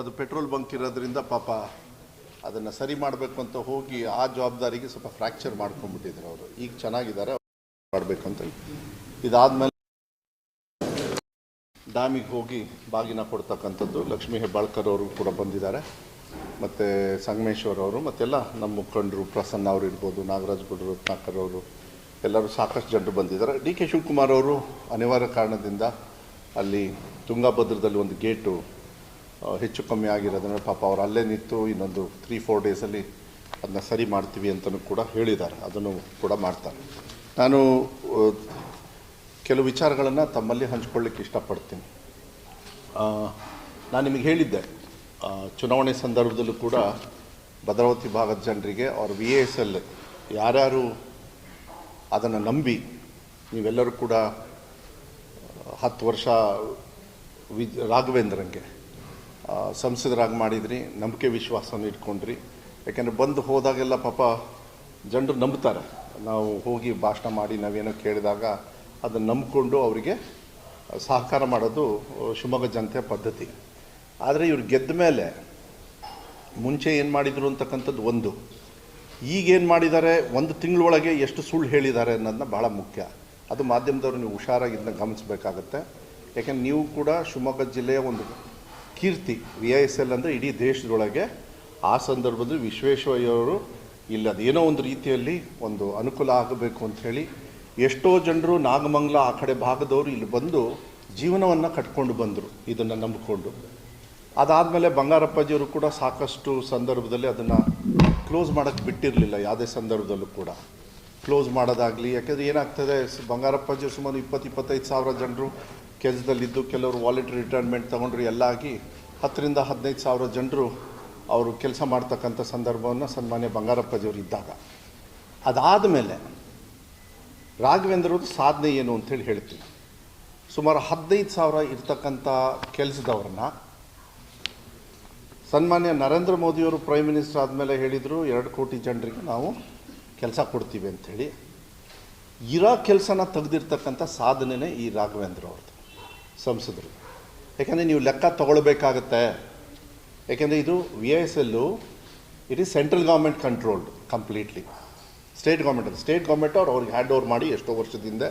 ಅದು petrol bunk ಇರೋದ್ರಿಂದ ಪಾಪ ಅದನ್ನು ಸರಿ ಮಾಡಬೇಕು ಅಂತ ಹೋಗಿ ಆ ಜವಾಬ್ದಾರಿಗೆ ಸ್ವಲ್ಪ ಫ್ರ್ಯಾಕ್ಚರ್ ಮಾಡ್ಕೊಂಡ್ಬಿಟ್ಟಿದ್ರು ಅವರು. ಈಗ ಚೆನ್ನಾಗಿದ್ದಾರೆ ಮಾಡಬೇಕು ಅಂತ ಇದಾದ್ಮೇಲೆ ಡ್ಯಾಮಿಗೆ ಹೋಗಿ ಬಾಗಿನ ಕೊಡ್ತಕ್ಕಂಥದ್ದು ಲಕ್ಷ್ಮೀ ಹೆಬ್ಬಾಳ್ಕರ್ ಅವರು ಕೂಡ ಬಂದಿದ್ದಾರೆ, ಮತ್ತು ಸಂಗಮೇಶ್ವರ್ ಅವರು, ಮತ್ತೆಲ್ಲ ನಮ್ಮ ಮುಖಂಡರು ಪ್ರಸನ್ನ ಅವರು ಇರ್ಬೋದು, ನಾಗರಾಜ್ ಗುಡ್ರು, ರತ್ನಾಕರ್ ಅವರು, ಎಲ್ಲರೂ ಸಾಕಷ್ಟು ಜನರು ಬಂದಿದ್ದಾರೆ. ಡಿ ಕೆ ಶಿವಕುಮಾರ್ ಅವರು ಅನಿವಾರ್ಯ ಕಾರಣದಿಂದ ಅಲ್ಲಿ ತುಂಗಭದ್ರದಲ್ಲಿ ಒಂದು ಗೇಟು ಹೆಚ್ಚು ಕಮ್ಮಿ ಆಗಿರೋದನ್ನ ಪಾಪ ಅವ್ರು ಅಲ್ಲೇ ನಿಂತು ಇನ್ನೊಂದು ತ್ರೀ ಫೋರ್ ಡೇಸಲ್ಲಿ ಅದನ್ನ ಸರಿ ಮಾಡ್ತೀವಿ ಅಂತಲೂ ಕೂಡ ಹೇಳಿದ್ದಾರೆ. ಅದನ್ನು ಕೂಡ ಮಾಡ್ತಾರೆ. ನಾನು ಕೆಲವು ವಿಚಾರಗಳನ್ನು ತಮ್ಮಲ್ಲಿ ಹಂಚ್ಕೊಳ್ಳಿಕ್ಕೆ ಇಷ್ಟಪಡ್ತೀನಿ. ನಾನು ನಿಮಗೆ ಹೇಳಿದ್ದೆ ಚುನಾವಣೆ ಸಂದರ್ಭದಲ್ಲೂ ಕೂಡ ಭದ್ರಾವತಿ ಭಾಗದ ಜನರಿಗೆ ಅವ್ರ ವಿ ಎಸ್ ಎಲ್ ಯಾರ್ಯಾರು ಅದನ್ನು ನಂಬಿ ನೀವೆಲ್ಲರೂ ಕೂಡ ಹತ್ತು ವರ್ಷ ವಿ ರಾಘವೇಂದ್ರಂಗೆ ಸಂಸದರಾಗಿ ಮಾಡಿದ್ರಿ, ನಂಬಿಕೆ ವಿಶ್ವಾಸವನ್ನು ಇಟ್ಕೊಂಡ್ರಿ. ಯಾಕೆಂದರೆ ಬಂದು ಹೋದಾಗೆಲ್ಲ ಪಾಪ ಜನರು ನಂಬ್ತಾರೆ. ನಾವು ಹೋಗಿ ಭಾಷಣ ಮಾಡಿ ನಾವೇನೋ ಕೇಳಿದಾಗ ಅದನ್ನು ನಂಬಿಕೊಂಡು ಅವರಿಗೆ ಸಹಕಾರ ಮಾಡೋದು ಶಿವಮೊಗ್ಗ ಜನತೆಯ ಪದ್ಧತಿ. ಆದರೆ ಇವ್ರು ಗೆದ್ದ ಮೇಲೆ ಮುಂಚೆ ಏನು ಮಾಡಿದರು ಅಂತಕ್ಕಂಥದ್ದು ಒಂದು. ಈಗೇನು ಮಾಡಿದ್ದಾರೆ, ಒಂದು ತಿಂಗಳೊಳಗೆ ಎಷ್ಟು ಸುಳ್ಳು ಹೇಳಿದ್ದಾರೆ ಅನ್ನೋದನ್ನ ಭಾಳ ಮುಖ್ಯ. ಅದು ಮಾಧ್ಯಮದವರು ನೀವು ಹುಷಾರಾಗಿ ಇದನ್ನ ಗಮನಿಸಬೇಕಾಗತ್ತೆ. ಯಾಕೆಂದ್ರೆ ನೀವು ಕೂಡ ಶಿವಮೊಗ್ಗ ಜಿಲ್ಲೆಯ ಒಂದು ಕೀರ್ತಿ ವಿ ಐ ಎಸ್ ಎಲ್ ಅಂದರೆ ಇಡೀ ದೇಶದೊಳಗೆ ಆ ಸಂದರ್ಭದಲ್ಲಿ ವಿಶ್ವೇಶ್ವರಯ್ಯವರು ಇಲ್ಲ ಅದೇನೋ ಒಂದು ರೀತಿಯಲ್ಲಿ ಒಂದು ಅನುಕೂಲ ಆಗಬೇಕು ಅಂಥೇಳಿ ಎಷ್ಟೋ ಜನರು ನಾಗಮಂಗಲ ಆ ಕಡೆ ಭಾಗದವರು ಇಲ್ಲಿ ಬಂದು ಜೀವನವನ್ನು ಕಟ್ಕೊಂಡು ಬಂದರು, ಇದನ್ನು ನಂಬಿಕೊಂಡು. ಅದಾದಮೇಲೆ ಬಂಗಾರಪ್ಪಾಜಿಯವರು ಕೂಡ ಸಾಕಷ್ಟು ಸಂದರ್ಭದಲ್ಲಿ ಅದನ್ನು ಕ್ಲೋಸ್ ಮಾಡೋಕ್ಕೆ ಬಿಟ್ಟಿರಲಿಲ್ಲ, ಯಾವುದೇ ಸಂದರ್ಭದಲ್ಲೂ ಕೂಡ. ಕ್ಲೋಸ್ ಮಾಡೋದಾಗಲಿ, ಯಾಕೆಂದರೆ ಏನಾಗ್ತದೆ ಬಂಗಾರಪ್ಪಾಜಿ ಸುಮಾರು ಇಪ್ಪತ್ತು, ಇಪ್ಪತ್ತೈದು ಸಾವಿರ ಜನರು ಕೆಲಸದಲ್ಲಿದ್ದು ಕೆಲವರು ವಾಲಂಟರಿ ರಿಟೈರ್ಮೆಂಟ್ ತೊಗೊಂಡ್ರು ಎಲ್ಲ ಆಗಿ ಹತ್ತರಿಂದ ಹದಿನೈದು ಸಾವಿರ ಜನರು ಅವರು ಕೆಲಸ ಮಾಡ್ತಕ್ಕಂಥ ಸಂದರ್ಭವನ್ನು ಸನ್ಮಾನ್ಯ ಬಂಗಾರಪ್ಪಜಿಯವರು ಇದ್ದಾಗ ಅದಾದ ಮೇಲೆ ರಾಘವೇಂದ್ರವ್ರದ್ದು ಸಾಧನೆ ಏನು ಅಂತೇಳಿ ಹೇಳ್ತೀನಿ. ಸುಮಾರು ಹದಿನೈದು ಸಾವಿರ ಇರ್ತಕ್ಕಂಥ ಕೆಲಸದವ್ರನ್ನ ಸನ್ಮಾನ್ಯ ನರೇಂದ್ರ ಮೋದಿಯವರು ಪ್ರೈಮ್ ಮಿನಿಸ್ಟರ್ ಆದಮೇಲೆ ಹೇಳಿದರು, ಎರಡು ಕೋಟಿ ಜನರಿಗೆ ನಾವು ಕೆಲಸ ಕೊಡ್ತೀವಿ ಅಂಥೇಳಿ. ಇರೋ ಕೆಲಸನ ತೆಗೆದಿರ್ತಕ್ಕಂಥ ಸಾಧನೆನೇ ಈ ರಾಘವೇಂದ್ರ ಅವ್ರದ್ದು ಸಂಸದರು. ಯಾಕೆಂದರೆ ನೀವು ಲೆಕ್ಕ ತಗೊಳ್ಬೇಕಾಗತ್ತೆ. ಯಾಕೆಂದರೆ ಇದು V S L it is central government controlled completely state government state government ಅವ್ರು ಅವ್ರಿಗೆ ಹ್ಯಾಂಡ್ ಓವರ್ ಮಾಡಿ ಎಷ್ಟೋ ವರ್ಷದಿಂದ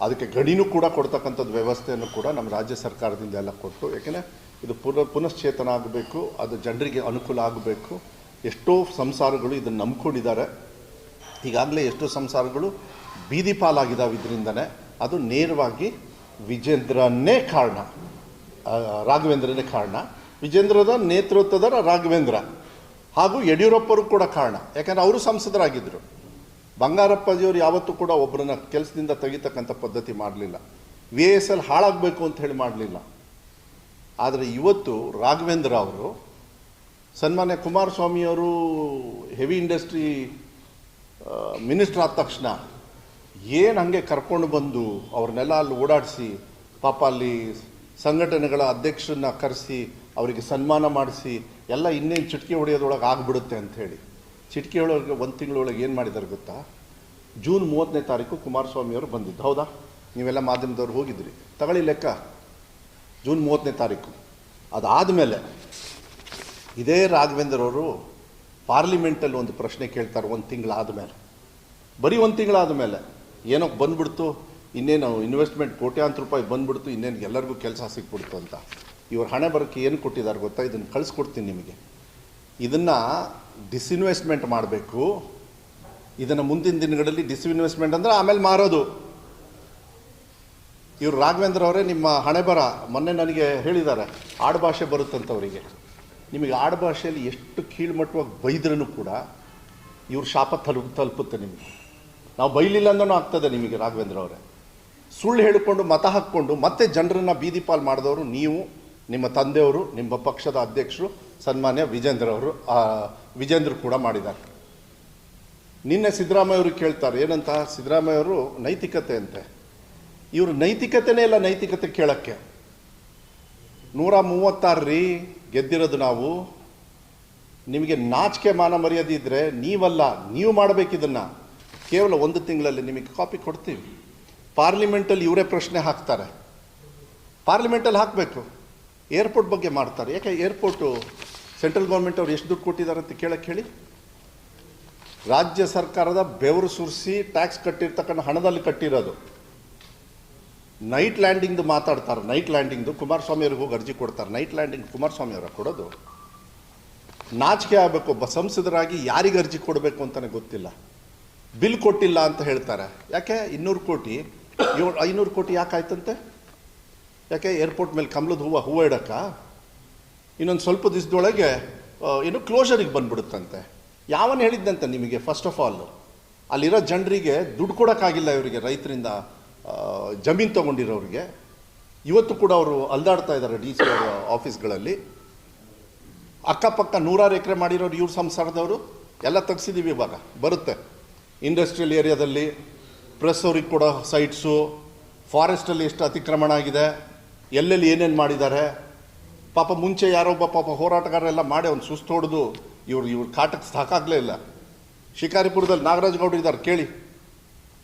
ಅದಕ್ಕೆ ಗಡಿನೂ ಕೂಡ ಕೊಡ್ತಕ್ಕಂಥದ್ದು ವ್ಯವಸ್ಥೆಯನ್ನು ಕೂಡ ನಮ್ಮ ರಾಜ್ಯ ಸರ್ಕಾರದಿಂದ ಎಲ್ಲ ಕೊಟ್ಟು, ಯಾಕೆಂದರೆ ಇದು ಪುನಃ, ಪುನಶ್ಚೇತನ ಆಗಬೇಕು, ಅದು ಜನರಿಗೆ ಅನುಕೂಲ ಆಗಬೇಕು. ಎಷ್ಟೋ ಸಂಸಾರಗಳು ಇದನ್ನು ನಂಬ್ಕೊಂಡಿದ್ದಾರೆ. ಈಗಾಗಲೇ ಎಷ್ಟೋ ಸಂಸಾರಗಳು ಬೀದಿ ಪಾಲಾಗಿದ್ದಾವೆ ಇದರಿಂದನೇ. ಅದು ನೇರವಾಗಿ ವಿಜೇಂದ್ರನೇ ಕಾರಣ. ರಾಘವೇಂದ್ರನೇ ಕಾರಣ. ವಿಜೇಂದ್ರದ ನೇತೃತ್ವದ ರಾಘವೇಂದ್ರ. ಹಾಗೂ ಯಡಿಯೂರಪ್ಪರು ಕೂಡ ಕಾರಣ. ಯಾಕಂದರೆ ಅವರು ಸಂಸದರಾಗಿದ್ದರು ಬಂಗಾರಪ್ಪಾಜಿಯವರು ಯಾವತ್ತೂ ಕೂಡ ಒಬ್ಬರನ್ನ ಕೆಲಸದಿಂದ ತೆಗಿತಕ್ಕಂಥ ಪದ್ಧತಿ ಮಾಡಲಿಲ್ಲ. ವಿ ಎಸ್ ಎಲ್ ಹಾಳಾಗಬೇಕು ಅಂತ ಹೇಳಿ ಮಾಡಲಿಲ್ಲ. ಆದರೆ ಇವತ್ತು ರಾಘವೇಂದ್ರ ಅವರು ಸನ್ಮಾನ್ಯ ಕುಮಾರಸ್ವಾಮಿಯವರು ಹೆವಿ ಇಂಡಸ್ಟ್ರಿ ಮಿನಿಸ್ಟರ್ ಆದ ತಕ್ಷಣ ಏನು ಹಾಗೆ ಕರ್ಕೊಂಡು ಬಂದು ಅವ್ರನ್ನೆಲ್ಲ ಅಲ್ಲಿ ಓಡಾಡಿಸಿ, ಪಾಪ ಅಲ್ಲಿ ಸಂಘಟನೆಗಳ ಅಧ್ಯಕ್ಷರನ್ನ ಕರೆಸಿ, ಅವರಿಗೆ ಸನ್ಮಾನ ಮಾಡಿಸಿ, ಎಲ್ಲ ಇನ್ನೇನು ಚಿಟಿಕೆ ಹೊಡೆಯೋದ್ರೊಳಗೆ ಆಗಿಬಿಡುತ್ತೆ ಅಂಥೇಳಿ ಚಿಟಿಕೆ ಒಳಗೆ ಒಂದು ತಿಂಗಳೊಳಗೆ ಏನು ಮಾಡಿದ್ದಾರೆ ಗೊತ್ತಾ? ಜೂನ್ ಮೂವತ್ತನೇ ತಾರೀಕು ಕುಮಾರಸ್ವಾಮಿಯವರು ಬಂದಿದ್ದು. ಹೌದಾ? ನೀವೆಲ್ಲ ಮಾಧ್ಯಮದವ್ರು ಹೋಗಿದ್ರಿ. ತಗೊಳ್ಳಿ ಲೆಕ್ಕ. ಜೂನ್ ಮೂವತ್ತನೇ ತಾರೀಕು. ಅದಾದಮೇಲೆ ಇದೇ ರಾಘವೇಂದ್ರ ಅವರು ಪಾರ್ಲಿಮೆಂಟಲ್ಲಿ ಒಂದು ಪ್ರಶ್ನೆ ಕೇಳ್ತಾರೆ ಒಂದು ತಿಂಗಳಾದ ಮೇಲೆ ಬರೀ ಒಂದು ತಿಂಗಳಾದ ಮೇಲೆ ಏನೋ ಬಂದ್ಬಿಡ್ತು, ಇನ್ನೇನು ಇನ್ವೆಸ್ಟ್ಮೆಂಟ್ ಕೋಟ್ಯಾಂತರ ರೂಪಾಯಿ ಬಂದ್ಬಿಡ್ತು, ಇನ್ನೇನು ಎಲ್ಲರಿಗೂ ಕೆಲಸ ಸಿಕ್ಬಿಡ್ತು ಅಂತ. ಇವ್ರ ಹಣೆ ಬರೋಕ್ಕೆ ಏನು ಕೊಟ್ಟಿದ್ದಾರೆ ಗೊತ್ತಾ? ಇದನ್ನು ಕಳಿಸ್ಕೊಡ್ತೀನಿ ನಿಮಗೆ. ಇದನ್ನು ಡಿಸ್ಇನ್ವೆಸ್ಟ್ಮೆಂಟ್ ಮಾಡಬೇಕು. ಇದನ್ನು ಮುಂದಿನ ದಿನಗಳಲ್ಲಿ ಡಿಸ್ಇನ್ವೆಸ್ಟ್ಮೆಂಟ್ ಅಂದರೆ ಆಮೇಲೆ ಮಾರೋದು. ಇವರು ರಾಘವೇಂದ್ರ ಅವರೇ, ನಿಮ್ಮ ಹಣೆ ಬರ. ಮೊನ್ನೆ ನನಗೆ ಹೇಳಿದ್ದಾರೆ ಆಡುಭಾಷೆ ಬರುತ್ತಂತವರಿಗೆ. ನಿಮಗೆ ಆಡುಭಾಷೆಯಲ್ಲಿ ಎಷ್ಟು ಕೀಳ್ಮಟ್ಟವಾಗಿ ಬೈದ್ರೂ ಕೂಡ ಇವ್ರ ಶಾಪ ತಲುಪ ತಲುಪುತ್ತೆ ನಿಮಗೆ. ನಾವು ಬೈಲಿಲ್ಲ ಅಂದನೂ ಆಗ್ತದೆ ನಿಮಗೆ, ರಾಘವೇಂದ್ರ ಅವರೇ. ಸುಳ್ಳು ಹೇಳಿಕೊಂಡು ಮತ ಹಾಕ್ಕೊಂಡು ಮತ್ತೆ ಜನರನ್ನ ಬೀದಿ ಪಾಲ್ ಮಾಡಿದವರು ನೀವು, ನಿಮ್ಮ ತಂದೆಯವರು, ನಿಮ್ಮ ಪಕ್ಷದ ಅಧ್ಯಕ್ಷರು, ಸನ್ಮಾನ್ಯ ವಿಜೇಂದ್ರ ಅವರು ವಿಜೇಂದ್ರ ಕೂಡ ಮಾಡಿದ್ದಾರೆ. ನಿನ್ನೆ ಸಿದ್ದರಾಮಯ್ಯ ಅವರು ಕೇಳ್ತಾರೆ, ಏನಂತ? ಸಿದ್ದರಾಮಯ್ಯ ಅವರು ನೈತಿಕತೆ ಅಂತೆ. ಇವರು ನೈತಿಕತೆನೇ ಇಲ್ಲ ನೈತಿಕತೆ ಕೇಳೋಕ್ಕೆ. ನೂರ ಮೂವತ್ತಾರು ರೀ ಗೆದ್ದಿರೋದು ನಾವು. ನಿಮಗೆ ನಾಚಿಕೆ ಮಾನ ಮರ್ಯಾದೆ ಇದ್ದರೆ ನೀವಲ್ಲ, ನೀವು ಮಾಡಬೇಕಿದನ್ನು. ಕೇವಲ ಒಂದು ತಿಂಗಳಲ್ಲಿ ನಿಮಗೆ ಕಾಪಿ ಕೊಡ್ತೀವಿ. ಪಾರ್ಲಿಮೆಂಟಲ್ಲಿ ಇವರೇ ಪ್ರಶ್ನೆ ಹಾಕ್ತಾರೆ. ಪಾರ್ಲಿಮೆಂಟಲ್ಲಿ ಹಾಕಬೇಕು. ಏರ್ಪೋರ್ಟ್ ಬಗ್ಗೆ ಮಾಡ್ತಾರೆ. ಯಾಕೆ ಏರ್ಪೋರ್ಟು ಸೆಂಟ್ರಲ್ ಗೌರ್ಮೆಂಟ್ ಅವ್ರು ಎಷ್ಟು ದುಡ್ಡು ಕೊಟ್ಟಿದ್ದಾರೆ ಅಂತ ಕೇಳಕ್ಕೆ ಹೇಳಿ. ರಾಜ್ಯ ಸರ್ಕಾರದ ಬೆವರು ಸುರಿಸಿ ಟ್ಯಾಕ್ಸ್ ಕಟ್ಟಿರ್ತಕ್ಕಂಥ ಹಣದಲ್ಲಿ ಕಟ್ಟಿರೋದು. ನೈಟ್ ಲ್ಯಾಂಡಿಂಗ್ದು ಮಾತಾಡ್ತಾರೆ. ನೈಟ್ ಲ್ಯಾಂಡಿಂಗ್ದು ಕುಮಾರಸ್ವಾಮಿ ಅವ್ರಿಗೆ ಹೋಗಿ ಅರ್ಜಿ ಕೊಡ್ತಾರೆ. ನೈಟ್ ಲ್ಯಾಂಡಿಂಗ್ ಕುಮಾರಸ್ವಾಮಿ ಅವರ ಕೊಡೋದು. ನಾಚಿಕೆ ಆಗಬೇಕು. ಒಬ್ಬ ಸಂಸದರಾಗಿ ಯಾರಿಗೆ ಅರ್ಜಿ ಕೊಡಬೇಕು ಅಂತಲೇ ಗೊತ್ತಿಲ್ಲ. ಬಿಲ್ ಕೊಟ್ಟಿಲ್ಲ ಅಂತ ಹೇಳ್ತಾರೆ. ಯಾಕೆ? ಇನ್ನೂರು ಕೋಟಿ. ಏಳು, ಐನೂರು ಕೋಟಿ ಯಾಕಾಯ್ತಂತೆ ಯಾಕೆ? ಏರ್ಪೋರ್ಟ್ ಮೇಲೆ ಕಮಲದ ಹೂವು ಹೂವು ಇಡಕ್ಕ? ಇನ್ನೊಂದು ಸ್ವಲ್ಪ ದಿವಸದೊಳಗೆ ಏನು ಕ್ಲೋಷರಿಗೆ ಬಂದ್ಬಿಡುತ್ತಂತೆ. ಯಾವನ್ನು ಹೇಳಿದ್ದಂತೆ ನಿಮಗೆ ಫಸ್ಟ್ ಆಫ್ ಆಲ್ ಅಲ್ಲಿರೋ ಜನರಿಗೆ ದುಡ್ಡು ಕೊಡೋಕ್ಕಾಗಿಲ್ಲ ಇವರಿಗೆ, ರೈತರಿಂದ ಜಮೀನು ತೊಗೊಂಡಿರೋರಿಗೆ. ಇವತ್ತು ಕೂಡ ಅವರು ಅಲ್ದಾಡ್ತಾ ಇದ್ದಾರೆ ಡಿ ಸಿ ಅವರ ಆಫೀಸ್ಗಳಲ್ಲಿ. ಅಕ್ಕಪಕ್ಕ ನೂರಾರು ಎಕರೆ ಮಾಡಿರೋರು ಇವ್ರ ಸಂಸಾರದವರು. ಎಲ್ಲ ತೆಗ್ಸಿದ್ದೀವಿ ಇವಾಗ. ಬರುತ್ತೆ. ಇಂಡಸ್ಟ್ರಿಯಲ್ ಏರಿಯಾದಲ್ಲಿ ಪ್ರೆಸ್ ಅವ್ರಿಗೆ ಕೊಡೋ ಸೈಟ್ಸು ಫಾರೆಸ್ಟಲ್ಲಿ ಎಷ್ಟು ಅತಿಕ್ರಮಣ ಆಗಿದೆ, ಎಲ್ಲೆಲ್ಲಿ ಏನೇನು ಮಾಡಿದ್ದಾರೆ, ಪಾಪ ಮುಂಚೆ ಯಾರೊಬ್ಬ ಪಾಪ ಹೋರಾಟಗಾರರೆಲ್ಲ ಮಾಡಿ ಅವ್ನು ಸುಸ್ತು ಹೊಡೆದು ಇವ್ರು, ಇವ್ರ ಕಾಟಕ್ಕೆ ಸಾಕಾಗಲೇ ಇಲ್ಲ. ಶಿಕಾರಿಪುರದಲ್ಲಿ ನಾಗರಾಜ್ ಗೌಡ್ರು ಇದ್ದಾರೆ, ಕೇಳಿ.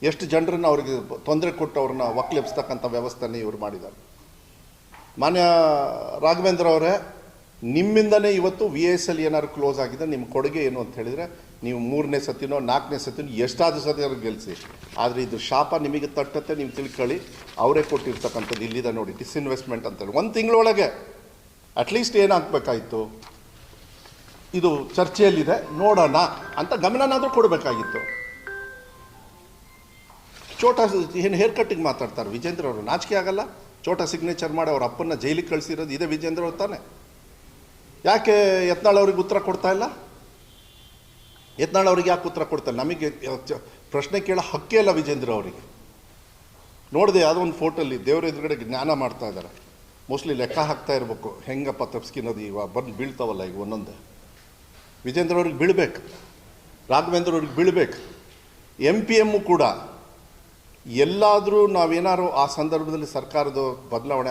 ಎಷ್ಟು ಜನರನ್ನು ಅವ್ರಿಗೆ ತೊಂದರೆ ಕೊಟ್ಟು ಅವ್ರನ್ನ ಒಕ್ಲೆಬ್ಸ್ತಕ್ಕಂಥ ವ್ಯವಸ್ಥೆನೇ ಇವರು ಮಾಡಿದ್ದಾರೆ. ಮಾನ್ಯ ರಾಘವೇಂದ್ರ ಅವರೇ ನಿಮ್ಮಿಂದನೇ ಇವತ್ತು ವಿ ಎಸ್ ಎಲ್ ಏನಾದ್ರು ಕ್ಲೋಸ್ ಆಗಿದೆ ನಿಮ್ಮ ಕೊಡುಗೆ ಏನು ಅಂತ ಹೇಳಿದರೆ ನೀವು ಮೂರನೇ ಸತಿನೋ, ನಾಲ್ಕನೇ ಸತಿನೋ, ಎಷ್ಟಾದರೂ ಸತಿ ಅವ್ರಿಗೆ ಗೆಲ್ಲಿಸಿ ಆದರೆ ಇದು ಶಾಪ ನಿಮಗೆ ತಟ್ಟತ್ತೆ, ನೀವು ತಿಳ್ಕೊಳ್ಳಿ. ಅವರೇ ಕೊಟ್ಟಿರ್ತಕ್ಕಂಥದ್ದು ಇಲ್ಲಿದೆ ನೋಡಿ ಡಿಸ್ಇನ್ವೆಸ್ಟ್ಮೆಂಟ್ ಅಂತೇಳಿ ಒಂದು ತಿಂಗಳೊಳಗೆ ಅಟ್ಲೀಸ್ಟ್ ಏನಾಗಬೇಕಾಯಿತು? ಇದು ಚರ್ಚೆಯಲ್ಲಿದೆ, ನೋಡೋಣ ಅಂತ ಗಮನನಾದರೂ ಕೊಡಬೇಕಾಗಿತ್ತು. ಚೋಟ ಏನು ಹೇರ್ ಕಟ್ಟಿಗೆ ಮಾತಾಡ್ತಾರೆ, ವಿಜೇಂದ್ರ ಅವರು. ನಾಚಿಕೆ ಆಗಲ್ಲ. ಚೋಟ ಸಿಗ್ನೇಚರ್ ಮಾಡಿ ಅವ್ರ ಅಪ್ಪನ ಜೈಲಿಗೆ ಕಳಿಸಿರೋದು, ಇದೇ ವಿಜೇಂದ್ರ ಅವ್ರು ತಾನೆ. ಯಾಕೆ ಯತ್ನಾಳ್ ಅವ್ರಿಗೆ ಉತ್ತರ ಕೊಡ್ತಾ ಇಲ್ಲ? ಯತ್ನಾಳ್ ಅವ್ರಿಗೆ ಯಾಕೆ ಉತ್ತರ ಕೊಡ್ತಾ ಇಲ್ಲ? ನಮಗೆ ಪ್ರಶ್ನೆ ಕೇಳೋ ಹಕ್ಕೇ ಇಲ್ಲ ವಿಜೇಂದ್ರ ಅವರಿಗೆ. ನೋಡಿದೆ ಯಾವುದೋ ಒಂದು ಫೋಟೋಲ್ಲಿ ದೇವ್ರ ಎದುರುಗಡೆ ಜ್ಞಾನ ಮಾಡ್ತಾ ಇದ್ದಾರೆ. ಮೋಸ್ಟ್ಲಿ ಲೆಕ್ಕ ಹಾಕ್ತಾ ಇರಬೇಕು. ಹೆಂಗಪ್ಪ ತಪ್ಸ್ಕಿನೋದು ಇವಾಗ ಬಂದು ಬೀಳ್ತಾವಲ್ಲ ಈಗ ಒಂದೊಂದು. ವಿಜೇಂದ್ರ ಅವ್ರಿಗೆ ಬೀಳ್ಬೇಕು. ರಾಘವೇಂದ್ರ ಅವ್ರಿಗೆ ಬೀಳ್ಬೇಕು. ಎಂ ಪಿ ಎಮ್ಮು ಕೂಡ ಎಲ್ಲಾದರೂ ನಾವೇನಾದ್ರು ಆ ಸಂದರ್ಭದಲ್ಲಿ ಸರ್ಕಾರದ ಬದಲಾವಣೆ